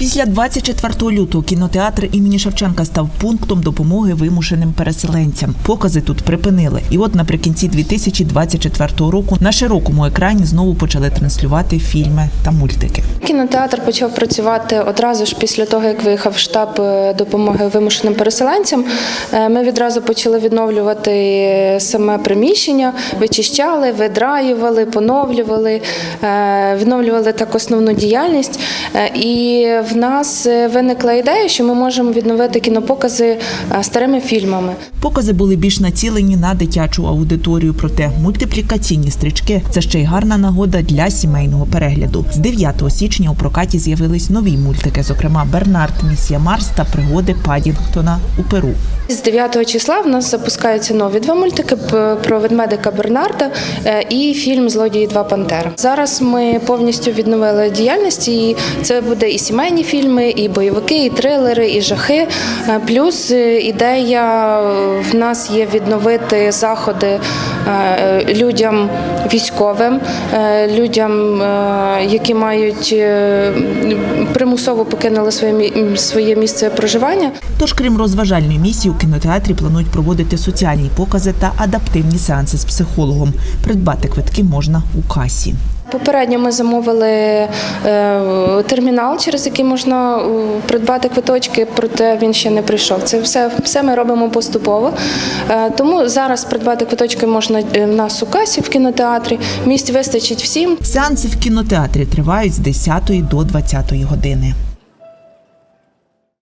Після 24 лютого кінотеатр імені Шевченка став пунктом допомоги вимушеним переселенцям. Покази тут припинили. І от наприкінці 2024 року на широкому екрані знову почали транслювати фільми та мультики. Кінотеатр почав працювати одразу ж після того, як виїхав штаб е, допомоги вимушеним переселенцям. Е, Ми відразу почали відновлювати саме приміщення, вичищали, видраювали, поновлювали, е, відновлювали так основну діяльність. І в нас е, виникла ідея, що ми можемо відновити кінопокази е, старими фільмами. Покази були більш націлені на дитячу аудиторію, проте мультиплікаційні стрічки це ще й гарна нагода для сімейного перегляду. З 9 січня у прокаті з'явились нові мультики, зокрема Бернард, Місія Марс та пригоди Падінгтона у Перу. З 9 числа в нас запускаються нові два мультики про ведмедика Бернарда е, і фільм Злодії два Пантера. Зараз ми повністю відновили діяльність, і це буде і сімейні фільми, і бойовики, і трилери, і жахи. Е, Плюс е, ідея е, в нас є відновити заходи людям військовим, людям, які мають примусово покинули своє своє місце проживання. Тож, крім розважальної місії, у кінотеатрі планують проводити соціальні покази та адаптивні сеанси з психологом. Придбати квитки можна у касі. Попередньо ми замовили е, термінал, через який можна е, придбати квиточки, проте він ще не прийшов. Це все, все ми робимо поступово. Е, тому зараз придбати квиточки можна в нас у касі в кінотеатрі. Місць вистачить всім. Сеанси в кінотеатрі тривають з 10 до 20 години.